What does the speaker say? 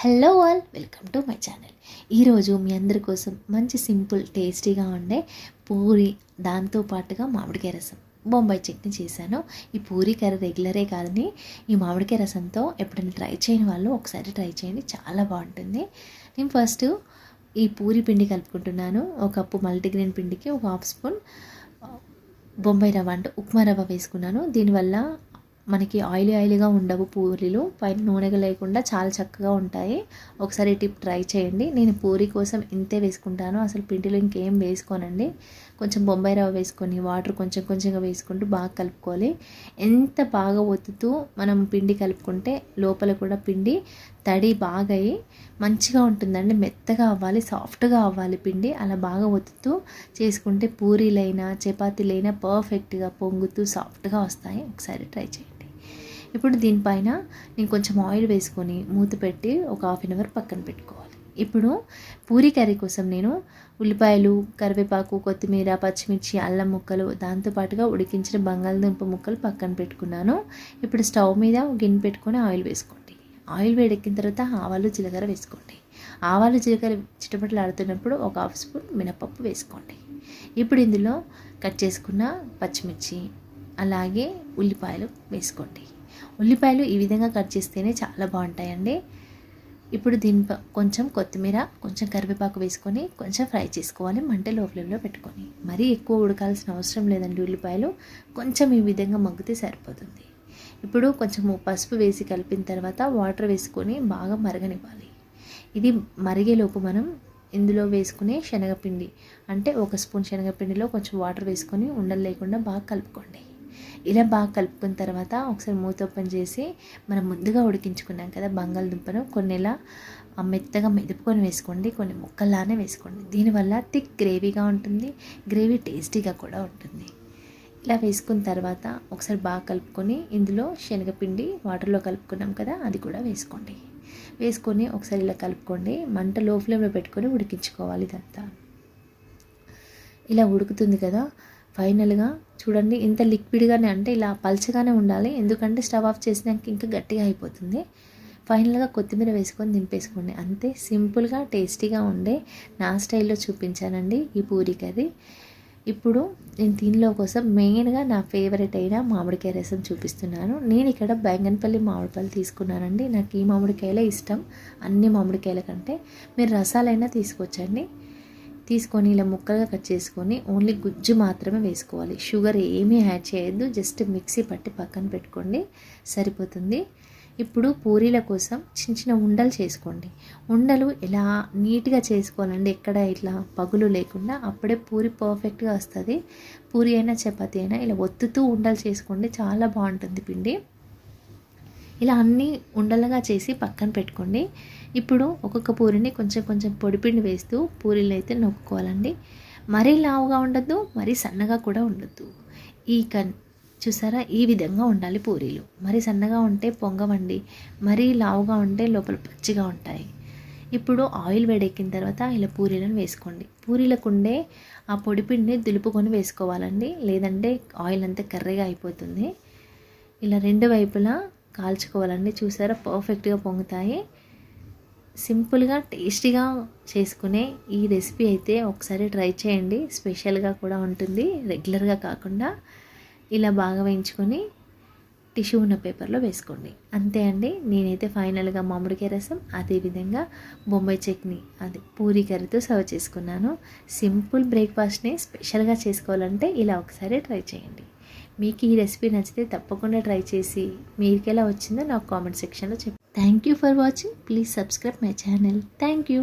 Hello all welcome to my channel ఈరోజు మీ అందరి కోసం మంచి సింపుల్ టేస్టీగా ఉండే పూరి దాంతో పాటుగా మామిడికాయ రసం. బొంబాయి చట్నీ చేశాను. ఈ పూరి కర్రీ రెగ్యులరే కాదని ఈ మామిడికాయ రసంతో ఎప్పుడైనా ట్రై చేయని వాళ్ళు ఒకసారి ట్రై చేయండి. చాలా బాగుంటుంది. నేను ఫస్ట్ ఈ పూరి పిండి కలుపుకుంటున్నాను. ఒక కప్పు మల్టీగ్రెయిన్ పిండికి ఒక హాఫ్ స్పూన్ బొంబాయి రవ్వ అంటే ఉప్మా రవ్వ వేసుకున్నాను. దీనివల్ల మనకి ఆయిలీ ఆయిలీగా ఉండవు పూరీలు. పైన నూనెగా లేకుండా చాలా చక్కగా ఉంటాయి. ఒకసారి టిప్ ట్రై చేయండి. నేను పూరీ కోసం ఇంతే వేసుకుంటాను. అసలు పిండిలో ఇంకేం వేసుకోనండి. కొంచెం బొంబాయి రవ్వ వేసుకొని వాటర్ కొంచెం కొంచెంగా వేసుకుంటూ బాగా కలుపుకోవాలి. ఎంత బాగా ఒత్తుతూ మనం పిండి కలుపుకుంటే లోపల కూడా పిండి తడి బాగా అయ్యి మంచిగా ఉంటుందండి. మెత్తగా అవ్వాలి సాఫ్ట్గా అవ్వాలి పిండి. అలా బాగా ఒత్తుతూ చేసుకుంటే పూరీలైనా చపాతీలైనా పర్ఫెక్ట్గా పొంగుతూ సాఫ్ట్గా వస్తాయి. ఒకసారి ట్రై చేయండి. ఇప్పుడు దీనిపైన నేను కొంచెం ఆయిల్ వేసుకొని మూత పెట్టి ఒక హాఫ్ అన్ అవర్ పక్కన పెట్టుకోవాలి. ఇప్పుడు పూరీ కర్రీ కోసం నేను ఉల్లిపాయలు కరివేపాకు కొత్తిమీర పచ్చిమిర్చి అల్లం ముక్కలు దాంతోపాటుగా ఉడికించిన బంగాళదుంప ముక్కలు పక్కన పెట్టుకున్నాను. ఇప్పుడు స్టవ్ మీద గిన్నె పెట్టుకొని ఆయిల్ వేసుకోండి. ఆయిల్ వేడెక్కిన తర్వాత ఆవాలు జీలకర్ర వేసుకోండి. ఆవాలు జీలకర్ర చిటపటలు ఆడుతున్నప్పుడు ఒక హాఫ్ స్పూన్ మినపప్పు వేసుకోండి. ఇప్పుడు ఇందులో కట్ చేసుకున్న పచ్చిమిర్చి అలాగే ఉల్లిపాయలు వేసుకోండి. ఉల్లిపాయలు ఈ విధంగా కట్ చేస్తేనే చాలా బాగుంటాయండి. ఇప్పుడు దీని కొంచెం కొత్తిమీర కొంచెం కరివేపాకు వేసుకొని కొంచెం ఫ్రై చేసుకోవాలి మంట లో ఫ్లేమ్లో పెట్టుకొని. మరీ ఎక్కువ ఉడకాల్సిన అవసరం లేదండి ఉల్లిపాయలు. కొంచెం ఈ విధంగా మగ్గితే సరిపోతుంది. ఇప్పుడు కొంచెం పసుపు వేసి కలిపిన తర్వాత వాటర్ వేసుకొని బాగా మరగనివ్వాలి. ఇది మరిగేలోపు మనం ఇందులో వేసుకునే శనగపిండి అంటే ఒక స్పూన్ శనగపిండిలో కొంచెం వాటర్ వేసుకొని ఉండలు లేకుండా బాగా కలుపుకోండి. ఇలా బాగా కలుపుకున్న తర్వాత ఒకసారి మూత ఓపెన్ చేసి మనం ముందుగా ఉడికించుకున్నాం కదా బంగాళదుంపను కొన్ని ఇలా మెత్తగా మెదుపుకొని వేసుకోండి కొన్ని ముక్కల్లానే వేసుకోండి. దీనివల్ల థిక్ గ్రేవీగా ఉంటుంది గ్రేవీ టేస్టీగా కూడా ఉంటుంది. ఇలా వేసుకున్న తర్వాత ఒకసారి బాగా కలుపుకొని ఇందులో శనగపిండి వాటర్లో కలుపుకున్నాం కదా అది కూడా వేసుకోండి. వేసుకొని ఒకసారి ఇలా కలుపుకోండి మంట లో ఫ్లేమ్లో పెట్టుకొని ఉడికించుకోవాలి ఇదంతా. ఇలా ఉడుకుతుంది కదా ఫైనల్గా చూడండి ఇంత లిక్విడ్గానే అంటే ఇలా పల్చగానే ఉండాలి. ఎందుకంటే స్టవ్ ఆఫ్ చేసినాక ఇంకా గట్టిగా అయిపోతుంది. ఫైనల్గా కొత్తిమీర వేసుకొని దింపేసుకోండి. అంతే సింపుల్గా టేస్టీగా ఉండే నా స్టైల్లో చూపించానండి ఈ పూరి కర్రీ ఇప్పుడు నేను దీనిలో కోసం మెయిన్గా నా ఫేవరెట్ అయిన మామిడికాయ రసం చూపిస్తున్నాను. నేను ఇక్కడ బెంగన్పల్లి మామిడిపల్లి తీసుకున్నానండి. నాకు ఈ మామిడికాయలే ఇష్టం. అన్ని మామిడికాయల కంటే మీరు రసాలైనా తీసుకొచ్చండి. తీసుకొని ఇలా ముక్కలుగా కట్ చేసుకొని ఓన్లీ గుజ్జు మాత్రమే వేసుకోవాలి. షుగర్ ఏమీ యాడ్ చేయొద్దు. జస్ట్ మిక్సీ పట్టి పక్కన పెట్టుకోండి. సరిపోతుంది. ఇప్పుడు పూరీల కోసం చిన్న చిన్న ఉండలు చేసుకోండి. ఉండలు ఎలా నీట్గా చేసుకోవాలండి? ఎక్కడ ఇట్లా పగులు లేకుండా అప్పుడే పూరి పర్ఫెక్ట్గా వస్తుంది. పూరి అయినా చపాతీ అయినా ఇలా ఒత్తుతూ ఉండలు చేసుకోండి. చాలా బాగుంటుంది పిండి. ఇలా అన్నీ ఉండలుగా చేసి పక్కన పెట్టుకోండి. ఇప్పుడు ఒక్కొక్క పూరిని కొంచెం కొంచెం పొడిపిండి వేస్తూ పూరీలు అయితే నొక్కుకోవాలండి. మరీ లావుగా ఉండద్దు మరీ సన్నగా కూడా ఉండద్దు. ఈ కన్ చూసారా? ఈ విధంగా ఉండాలి పూరీలు. మరీ సన్నగా ఉంటే పొంగవండి మరీ లావుగా ఉంటే లోపల పచ్చిగా ఉంటాయి. ఇప్పుడు ఆయిల్ వేడెక్కిన తర్వాత ఇలా పూరీలను వేసుకోండి. పూరీలకు ఉండే ఆ పొడిపిండిని దులుపుకొని వేసుకోవాలండి. లేదంటే ఆయిల్ అంతా కర్రీగా అయిపోతుంది. ఇలా రెండు వైపులా కాల్చుకోవాలండి చూసారా? పర్ఫెక్ట్గా పొంగుతాయి. సింపుల్గా టేస్టీగా చేసుకునే ఈ రెసిపీ అయితే ఒకసారి ట్రై చేయండి. స్పెషల్గా కూడా ఉంటుంది. రెగ్యులర్గా కాకుండా ఇలా బాగా వేయించుకొని టిష్యూ ఉన్న పేపర్లో వేసుకోండి. అంతే అండి. నేనైతే ఫైనల్గా మామిడికాయ రసం అదేవిధంగా బొంబాయి చట్నీ అది పూరి కర్రీతో సర్వ్ చేసుకున్నాను. సింపుల్ బ్రేక్ఫాస్ట్ని స్పెషల్గా చేసుకోవాలంటే ఇలా ఒకసారి ట్రై చేయండి. మీకు ఈ రెసిపీ నచ్చితే తప్పకుండా ట్రై చేసి మీకు ఎలా వచ్చిందో నాకు కామెంట్ సెక్షన్లో చెప్పండి. Thank you for watching please subscribe my channel thank you